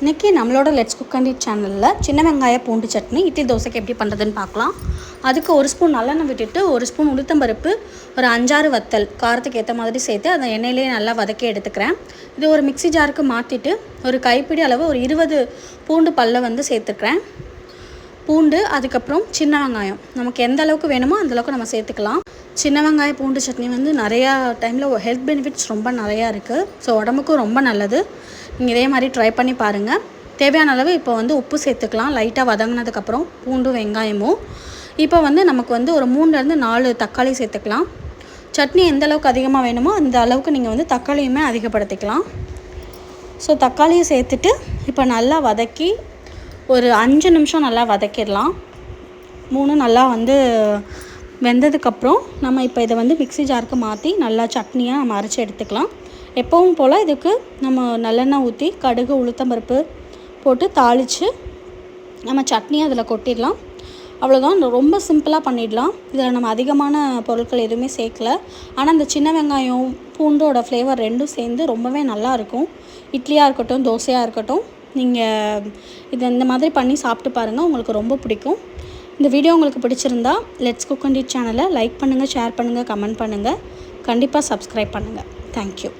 இன்றைக்கி நம்மளோட let's cook and it சேனலில் சின்ன வெங்காய பூண்டு சட்னி இட்லி தோசைக்கு எப்படி பண்ணுறதுன்னு பார்க்கலாம். அதுக்கு ஒரு ஸ்பூன் நல்லெண்ணெய் விட்டுட்டு ஒரு ஸ்பூன் உளுத்தம்பருப்பு ஒரு அஞ்சாறு வத்தல் காரத்துக்கு ஏற்ற மாதிரி சேர்த்து அந்த எண்ணெயிலேயே நல்லா வதக்கி எடுத்துக்கிறேன். இது ஒரு மிக்ஸி ஜாருக்கு மாற்றிட்டு ஒரு கைப்பிடி அளவு ஒரு இருபது பூண்டு பல்லை வந்து சேர்த்துக்கிறேன். பூண்டு அதுக்கப்புறம் சின்ன வெங்காயம். நமக்கு எந்த அளவுக்கு வேணுமோ அந்தளவுக்கு நம்ம சேர்த்துக்கலாம். சின்ன வெங்காய பூண்டு சட்னி வந்து நிறையா டைமில் ஹெல்த் பெனிஃபிட்ஸ் ரொம்ப நிறையா இருக்குது ஸோ உடம்புக்கும் ரொம்ப நல்லது. நீங்கள் இதே மாதிரி ட்ரை பண்ணி பாருங்கள் தேவையான அளவு இப்போ வந்து உப்பு சேர்த்துக்கலாம். லைட்டாக வதங்கினதுக்கப்புறம் பூண்டும் வெங்காயமும். இப்போ வந்து நமக்கு வந்து ஒரு மூணுலேருந்து நாலு தக்காளி சேர்த்துக்கலாம். சட்னி எந்த அளவுக்கு அதிகமாக வேணுமோ அந்த அளவுக்கு நீங்கள் வந்து தக்காளியுமே அதிகப்படுத்திக்கலாம். ஸோ தக்காளியை சேர்த்துட்டு இப்போ நல்லா வதக்கி ஒரு அஞ்சு நிமிஷம் நல்லா வதக்கிடலாம். மூணும் நல்லா வந்து வெந்ததுக்கப்புறம் நம்ம இப்போ இதை வந்து மிக்ஸி ஜாருக்கு மாற்றி நல்லா சட்னியாக நம்ம அரைச்சி எடுத்துக்கலாம். எப்பவும் போல் இதுக்கு நம்ம நல்லெண்ணெய் ஊற்றி கடுகு உளுத்தம்பருப்பு போட்டு தாளித்து நம்ம சட்னியை அதில் கொட்டிடலாம். அவ்வளோதான் ரொம்ப சிம்பிளாக பண்ணிடலாம். இதில் நம்ம அதிகமான பொருட்கள் எதுவுமே சேர்க்கல. ஆனால் இந்த சின்ன வெங்காயம் பூண்டோட ஃப்ளேவர் ரெண்டும் சேர்ந்து ரொம்பவே நல்லாயிருக்கும் இட்லியாக இருக்கட்டும் தோசையாக இருக்கட்டும் நீங்கள் இது இந்த மாதிரி பண்ணி சாப்பிட்டு பாருங்கள் உங்களுக்கு ரொம்ப பிடிக்கும். இந்த வீடியோ உங்களுக்கு பிடிச்சிருந்தா லெட்ஸ் குக் அண்ட் இட் சேனலை லைக் பண்ணுங்கள் ஷேர் பண்ணுங்கள் கமெண்ட் பண்ணுங்கள் கண்டிப்பாக சப்ஸ்கிரைப் பண்ணுங்கள் தேங்க்யூ